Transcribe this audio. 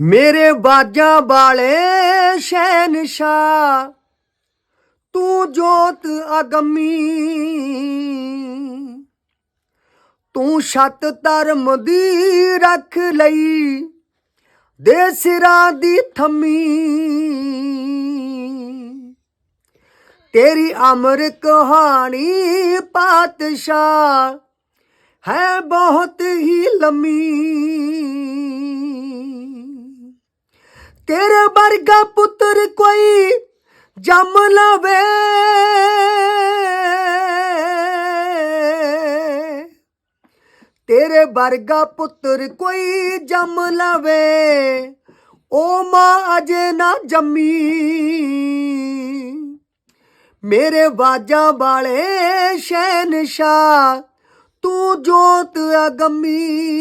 ਮੇਰੇ ਬਾਜਾਂ ਵਾਲੇ ਸ਼ਹਿਨशाह ਤੂੰ ਜੋਤ ਅਗਮੀ। ਤੂੰ ਛੱਤ ਧਰਮ ਦੀ ਰੱਖ ਲਈ, ਦੇ ਸਿਰਾਂ ਦੀ ਥੰਮੀ। ਤੇਰੀ ਅਮਰ ਕਹਾਣੀ ਪਾਤਸ਼ਾਹ ਹੈ ਬਹੁਤ ਹੀ ਲੰਮੀ। ਤੇਰੇ ਵਰਗਾ ਪੁੱਤਰ ਕੋਈ ਜੰਮ ਲਵੇ। ਤੇਰੇ ਵਰਗਾ ਪੁੱਤਰ ਕੋਈ ਜੰਮ ਲਵੇ। ਉਹ ਮਾਂ ਅਜੇ ਨਾ ਜੰਮੀ। ਮੇਰੇ ਬਾਜਾਂ ਵਾਲੇ ਸ਼ਹਿਨशाह ਤੂੰ ਜੋਤ ਅਗੰਮੀ।